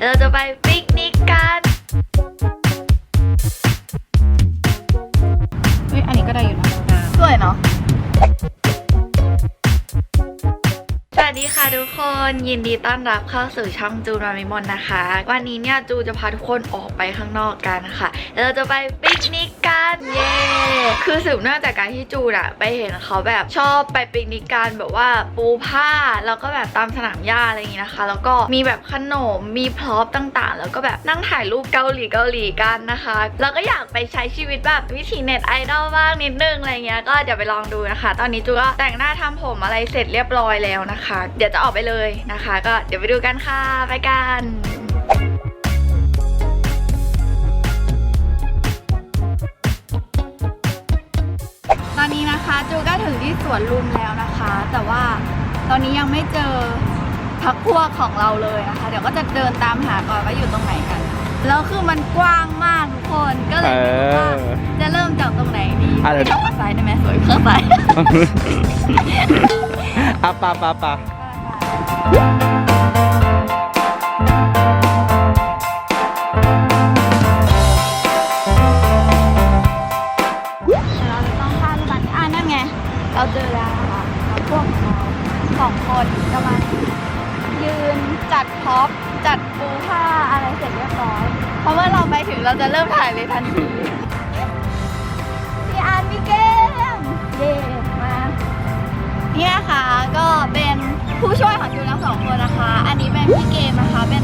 เราจะไปปิกนิกกันเฮ้ยอันนี้ก็ได้อยู่นะสวยเนาะ สวัสดีค่ะทุกคนยินดีต้อนรับเข้าสู่ช่องจูนวามิมนนะคะ วันนี้เนี่ยจูจะพาทุกคนออกไปข้างนอกกันค่ะแล้วเราจะไปปิกนิกกัน เย้ คือสืบเนื่องจากการที่จูนอะไปเห็นเขาแบบชอบไปปิกนิกกันแบบว่าปูผ้าแล้วก็แบบตามสนามหญ้าอะไรอย่างงี้นะคะ แล้วก็มีแบบขนมมีพร็อพต่างๆ แล้วก็แบบนั่งถ่ายรูปเกาหลีเกาหลีกันนะคะแล้วก็อยากไปใช้ชีวิตแบบวิถีเน็ตไอดอลบ้างนิดนึงอะไรเงี้ยก็เดี๋ยวไปลองดูนะคะ ตอนนี้จูก็แต่งหน้าทำผมอะไรเสร็จเรียบร้อยแล้วนะคะ เดี๋ยวจะออกไปเลยนะคะ ก็เดี๋ยวไปดูกันค่ะไปกัน อนนี้นะคะจูก็ถึงที่สวนลุมแล้วนะคะ แต่ว่าตอนนี้ยังไม่เจอพักพวกของเราเลยนะคะ เดี๋ยวก็จะเดินตามหาก่อนว่าอยู่ตรงไหนกัน แล้วคือมันกว้างมากทุกคนก็เลยไม่รู้ว่าเออจะเริ่มจากตรงไหนดีอะเดี๋ยวข้างซ้ายได้ไหมสวยข้างซ้าย อะปะปะปะเเราเจอแล้วนะคะแล้วพวกเราสองคนกำลังยืนจัดพ็อปจัดปูผ้าอะไรเสร็จเรียบร้อย เพราะว่าเราไปถึงเราจะเริ่มถ่ายเลยทันทีพี่อาร์ตพี่เกมเย่มาเนี่นะคะก็เป็นผู้ช่วยของจูนทั้งสองคนนะคะ อันนี้เป็นพี่เกมนะคะเป็น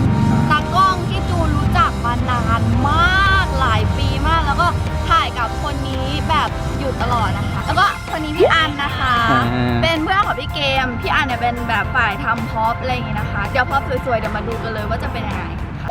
เนี่ยเป็นแบบฝ่ายทำพ็อปอะไรอย่างงี้นะคะ เดี๋ยวพ็อปสวยๆ เดี๋ยวมาดูกันเลยว่าจะเป็นยังไงค่ะ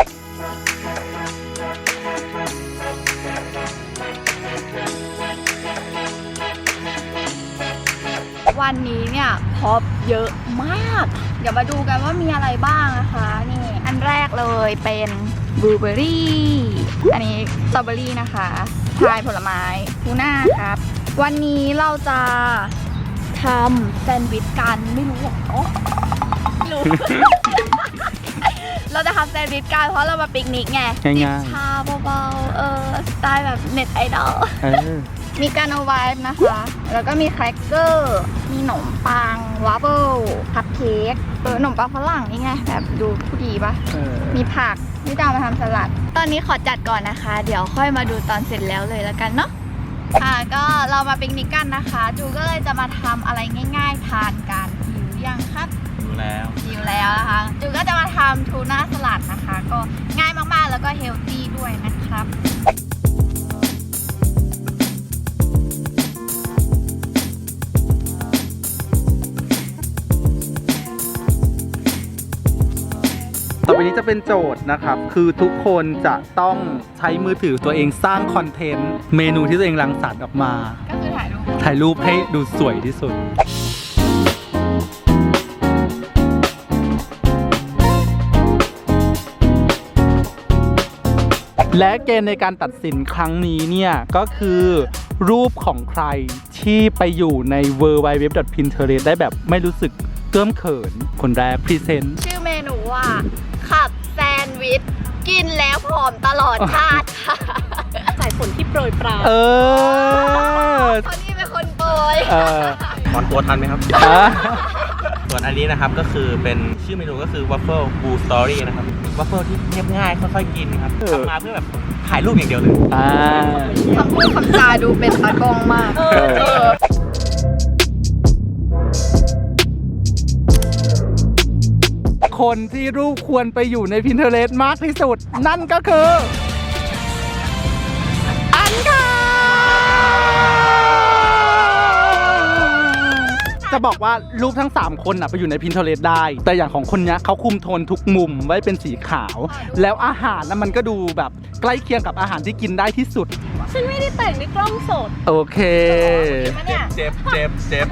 วันนี้เนี่ยพ็อปเยอะมาก เดี๋ยวมาดูกันว่ามีอะไรบ้างนะคะ นี่อันแรกเลยเป็นบลูเบอรี่อันนี้สตรอเบอรี่นะคะพายผลไม้ทูน่าครับ วันนี้เราจะ ทำแซนด์วิชกันไม่รู้หรออ๋อไม่รู้ เราจะทำแซนด์วิชกันเพราะเรามาปิกนิกไงง่ายๆ จิบชาเบาๆเออสไตล์แบบเน็ตไอดอล เออ มีการเอาไว้นะคะ แล้วก็มีแครกเกอร์ มีขนมปังวาฟเฟิลคัพเค้กเออขนมปังฝรั่งนี่ไง แบบดูผู้ดีปะ เออ มีผักที่จะเอามาทำสลัด ตอนนี้ขอจัดก่อนนะคะ เดี๋ยวค่อยมาดูตอนเสร็จแล้วเลยแล้วกันเนาะ ค่ะก็เรามาปิกนิกกันนะคะ จูก็เลยจะมาทำอะไรง่าย ๆ ทานกันหิวยังครับดูแล้ว หิวแล้วนะคะจูก็จะมาทำทูน่าสลัดนะคะ ก็ง่ายมากๆแล้วก็เฮลตี้ด้วยนะครับ นี้จะเป็นโจทย์นะครับ คือทุกคนจะต้องใช้มือถือตัวเองสร้างคอนเทนต์เมนูที่ตัวเองรังสรรค์ออกมา ก็คือถ่ายรูปถ่ายรูปให้ดูสวยที่สุด และเกณฑ์ในการตัดสินครั้งนี้เนี่ย ก็คือรูปของใครที่ไปอยู่ใน w w w p i n t e r e s t ได้แบบไม่รู้สึกเตื้อมเขินคนแรกพรีเซนต์ชื่อเมนูว่าขับแซนด์ วิชกินแล้วผอมตลอดชาติค่ะสายฝนที่โปรยปลายเออคนนี้เป็นคนโปรยเออมอนโพสทันไหมครับอะส่วนอันนี้นะครับก็คือเป็นชื่อเมนูก็คือ waffle blue story นะครับ waffle ที่เรียบง่ายค่อยๆกินครับเออทำมาเพื่อแบบถ่ายรูปอย่างเดียวเลยอ่าคำพูดคำจาดูเป็นตากล้องมากเออ คนที่รูปควรไปอยู่ใน Pinterest มากที่สุด นั่นก็คือ อันค่ะ จะบอกว่ารูปทั้ง 3 คนน่ะไปอยู่ใน Pinterest ได้ แต่อย่างของคนเนี้ยเขาคุมโทนทุกมุมไว้เป็นสีขาว แล้วอาหารนะมันก็ดูแบบใกล้เคียงกับอาหารที่กินได้ที่สุด ฉันไม่ได้แต่งในกล้องสดโอเคปะเนี่ย เจ็บเจ็บเจ็บ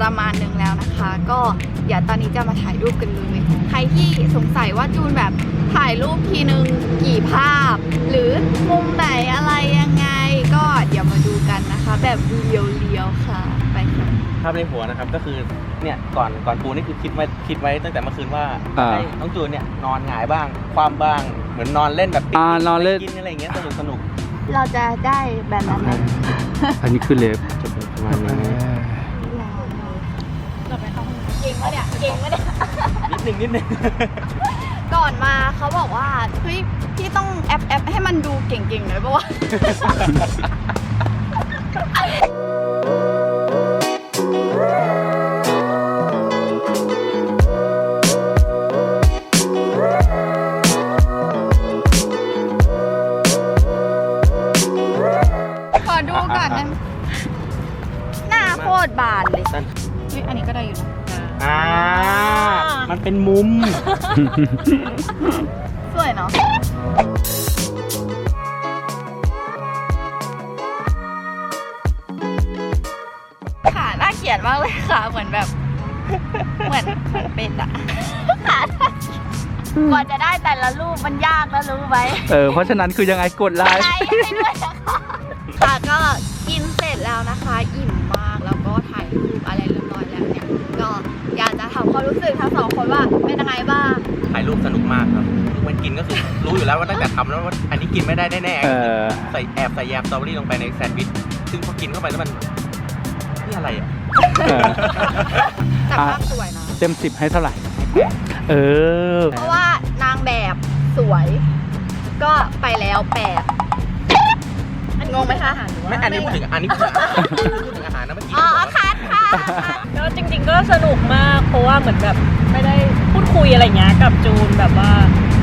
ปอิ่มประมาณหนึ่งแล้วนะคะ ก็เดี๋ยวดี๋ยวตอนนี้จะมาถ่ายรูปกันเลย ใครที่สงสัยว่าจูนแบบถ่ายรูปทีนึงกี่ภาพ หรือมุมไหนอะไรยังไง ก็เดี๋ยวมาดูกันนะคะ แบบเรียวๆค่ะไปค่ะภาพในหัวนะครับก็คือเนี่ยก่อนก่อนปูนี่คือคิดไว้คิดไว้ตั้งแต่เมื่อคืนว่าอ่า ให้น้องจูนเนี่ยนอนหงายบ้าง ความบ้าง เหมือนนอนเล่นแบบอ่านอนเล่น กินอะไรอย่างเงี้ยสนุกสนุกเราจะได้แบบนั้นไหมอันนี้คือเล็บจะเป็นประมาณนี้ เก่งวะเนี่ยเก่งวะเนี่ย นิดหนึ่งนิดหนึ่งก่อนมาเขาบอกว่าเฮ้ยพี่ต้องแอปแอปให้มันดูเก่งๆหน่อยปะวะ มันเป็นมุม สวยเนาะขาหน้าเขียนมากเลยค่ะ เหมือนแบบ เหมือนเหมือนเป็ดอะขาหน้าเขียนกว่าจะได้แต่ละรูปมันยากนะรู้ไหมเออ เพราะฉะนั้นคือยังไงกดไลไลค์ค์ให้ด้วยนะคะค่ะก็กินเส ร็จแล้วนะคะ อิ่มมากแล้วก็ถ่ายรูปอะไรเรียบร้อยแล้วเนี่ย ก็อยากจะถามความรู้สึกทั้งสองคนว่าเป็นยังไงบ้าง ถ่ายรูปสนุกมากครับมันกินก็คือรู้อยู่แล้วว่าตั้งแต่ทำแล้วว่าอันนี้กินไม่ได้แน่เออ ๆใส่แอบใส่แยมสตรอเบอรี่ลงไปในแซนด์วิช ซึ่งพอกินเข้าไปแล้วมันนี่อะไรอะ เออแต่อะภาพสวยนะ เต็มสิบให้เท่าไหร่ เออ เพราะว่านางแบบสวย ก็ไปแล้วแปด งงไหมคะไม่อันนี้พูดถึงอันนี้พูดถึงอาหารพูดถึงอาหารนะเมื่อกี้อ๋อบอกว่าคัดค่ะก็จริง ๆ ก็สนุกมากเพราะว่าเหมือนแบบไม่ได้พูดคุยอะไรเงี้ยกับจูนแบบว่า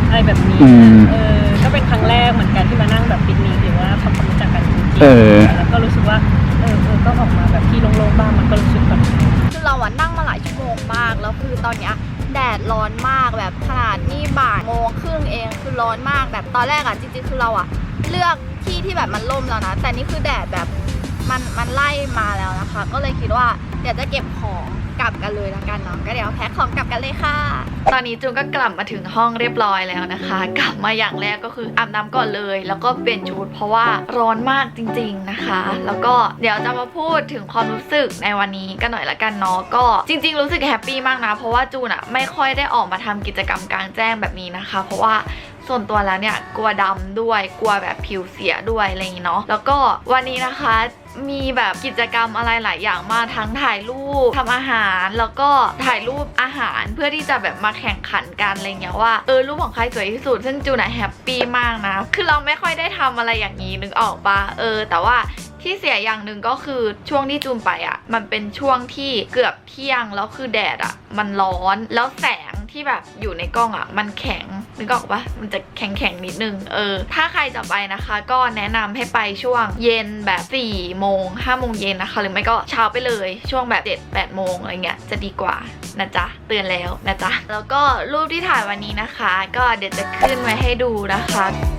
อะไรแบบนี้อืมเออก็เป็นครั้งแรกเหมือนกันที่มานั่งแบบปิกนิกหรือว่าทำความรู้จักกันจริงเออๆแล้วก็รู้สึกว่าเออเออก็ออกมาแบบที่โล่งๆบ้างมันก็รู้สึกแบบคือเราอะนั่งมาหลายชั่วโมงมากแล้วคือตอนเนี้ยแดดร้อนมากแบบขนาดนี่บ่ายโมงครึ่งเองคือร้อนมากแบบตอนแรกอะจริงๆคือเราอะ เลือกที่ที่แบบมันร่มแล้วนะ แต่นี่คือแดดแบบมันมันไล่มาแล้วนะคะ ก็เลยคิดว่าเดี๋ยวจะเก็บของ กลับกันเลยละกันเนาะก็เดี๋ยวแพ็คของกลับกันเลยค่ะ ตอนนี้จูนก็กลับมาถึงห้องเรียบร้อยแล้วนะคะ กลับมาอย่างแรกก็คืออาบน้ำก่อนเลย แล้วก็เปลี่ยนชุดเพราะว่าร้อนมากจริง ๆนะคะ แล้วก็เดี๋ยวจะมาพูดถึงความรู้สึกในวันนี้กันหน่อยละกันเนาะก็จริง ๆ รู้สึกแฮปปี้มากนะ เพราะว่าจูนอะไม่ค่อยได้ออกมาทำกิจกรรมกลางแจ้งแบบนี้นะคะ เพราะว่าส่วนตัวแล้วเนี่ยกลัวดำด้วยกลัวแบบผิวเสียด้วยอะไรอย่างเนาะแล้วก็วันนี้นะคะ มีแบบกิจกรรมอะไรหลายอย่างมากทั้งถ่ายรูปทำอาหารแล้วก็ถ่ายรูปอาหารเพื่อที่จะแบบมาแข่งขันกันอะไรเงี้ยว่าเออรูปของใครสวยที่สุด ซึ่งจูนอะแฮปปี้มากนะ คือเราไม่ค่อยได้ทำอะไรอย่างนี้นึกออกปะเออ แต่ว่าที่เสียอย่างหนึ่งก็คือช่วงที่จูนไปอะ่ะ มันเป็นช่วงที่เกือบเที่ยงแล้วคือแดดอะ่ะ มันร้อนแล้วแสงที่แบบอยู่ในกล้องอะ่ะ มันแข็ง นึกออกปะมันจะแข็งๆนิดนึง เออ ถ้าใครจะไปนะคะ ก็แนะนำให้ไปช่วงเย็นแบบ4ี่โมงห้าโมงเย็นนะคะ หรือไม่ก็เช้าไปเลยช่วงแบบ7จ็ดแปดโมงอะไรเงี้ยจะดีกว่านะจ๊ะเตือนแล้วนะจ๊ะแล้วก็รูปที่ถ่ายวันนี้นะคะ ก็เดี๋ยวจะขึ้นไว้ให้ดูนะคะ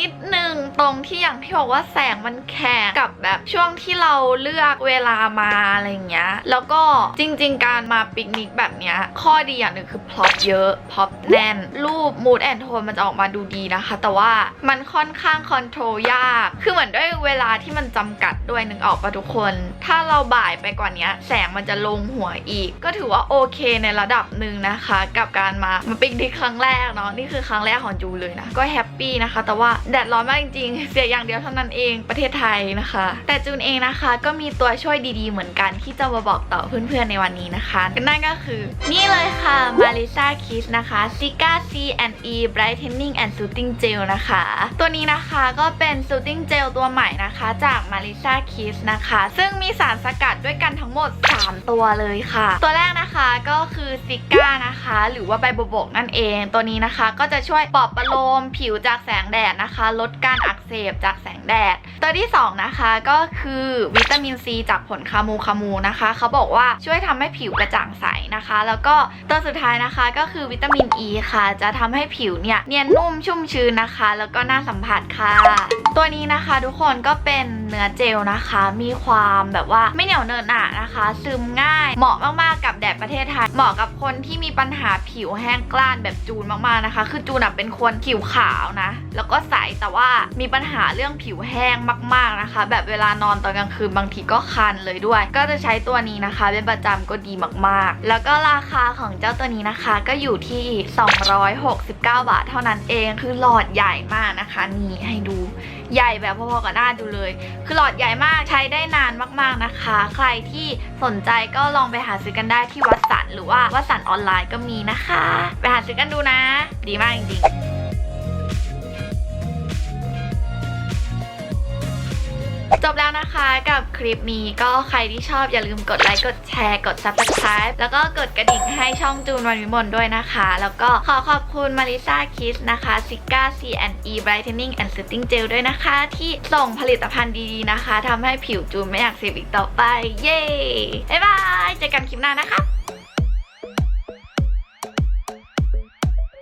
นิดนึงตรงที่อย่างที่บอกว่าแสงมันแข็งกับแบบช่วงที่เราเลือกเวลามาอะไรเงี้ย แล้วก็จริง ๆ การมาปิกนิกแบบเนี้ยข้อดีอย่างหนึ่งคือพร็อพเยอะพร็อพแน่น รูปมูดแอนโทนมันจะออกมาดูดีนะคะ แต่ว่ามันค่อนข้างคอนโทรลยาก คือเหมือนด้วยเวลาที่มันจำกัดด้วยนึงออกปะทุกคน ถ้าเราบ่ายไปกว่านี้แสงมันจะลงหัวอีก ก็ถือว่าโอเคในระดับหนึ่งนะคะ กับการมามาปิกนิกครั้งแรกเนาะนี่คือครั้งแรกของจูเลยนะก็แฮปปี้นะคะ แต่ว่าแดดร้อนมากจริงๆ เสียอย่างเดียวเท่านั้นเองประเทศไทยนะคะ แต่จูนเองนะคะก็มีตัวช่วยดีๆเหมือนกันที่จะมาบอกต่อเพื่อนๆในวันนี้นะคะนั่นก็คือ นี่เลยค่ะ Marisa Kiss นะคะ Sika C&E Brightening and Soothing Gel นะคะ ตัวนี้นะคะก็เป็น Soothing Gel ตัวใหม่นะคะ จาก Marisa Kiss นะคะ ซึ่งมีสารสกัดด้วยกันทั้งหมด 3 ตัวเลยค่ะ ตัวแรกนะคะก็คือซิก้านะคะ หรือว่าใบบวบกนั่นเอง ตัวนี้นะคะก็จะช่วยปลอบประโลมผิวจากแสงแดดนะคะลดการอักเสบจากแสงแดด ตัวที่ 2 นะคะก็คือวิตามินซีจากผลคามูคามูนะคะ เขาบอกว่าช่วยทำให้ผิวกระจ่างใสนะคะ แล้วก็ตัวสุดท้ายนะคะก็คือวิตามินอ e ีค่ะ จะทำให้ผิวเนี่ยเนียนนุ่มชุ่มชื้นนะคะ แล้วก็น่าสัมผัสค่ะ ตัวนี้นะคะทุกคนก็เป็นเนื้อเจลนะคะ มีความแบบว่าไม่เหนียวเนินหนานะคะ ซึมง่าย เหมาะมากๆกับแดดประเทศไทย เหมาะกับคนที่มีปัญหาผิวแห้งกล้านแบบจูนมากๆนะคะ คือจูนเป็นคนผิวขาวนะ แล้วก็ใสแต่ว่ามีปัญหาเรื่องผิวแห้งมาก ๆนะคะ แบบเวลานอนตอนกลางคืนบางทีก็คันเลยด้วย ก็จะใช้ตัวนี้นะคะ เป็นประจำก็ดีมากๆ แล้วก็ราคาของเจ้าตัวนี้นะคะ ก็อยู่ที่ 269 บาท เท่านั้นเองคือหลอดใหญ่มากนะคะนี่ให้ดูใหญ่แบบพอๆกับหน้าดูเลย คือหลอดใหญ่มากใช้ได้นานมากๆนะคะ ใครที่สนใจก็ลองไปหาซื้อกันได้ที่วัดสันหรือว่าวัดสันออนไลน์ก็มีนะคะ ไปหาซื้อกันดูนะ ดีมากจริงๆ จบแล้วนะคะกับคลิปนี้ก็ใครที่ชอบอย่าลืมกดไลค์กดแชร์กด subscribe แล้วก็กดกระดิ่งให้ช่องจูนวันวิมลด้วยนะคะ แล้วก็ขอขอบคุณมาริซาคิสนะคะซิก้า C&E Brightening and Setting Gel ด้วยนะคะ ที่ส่งผลิตภัณฑ์ดีๆนะคะทำให้ผิวจูนไม่อยากเสียอีกต่อไป เย้บ๊ายบายเจอกันคลิปหน้านะคะ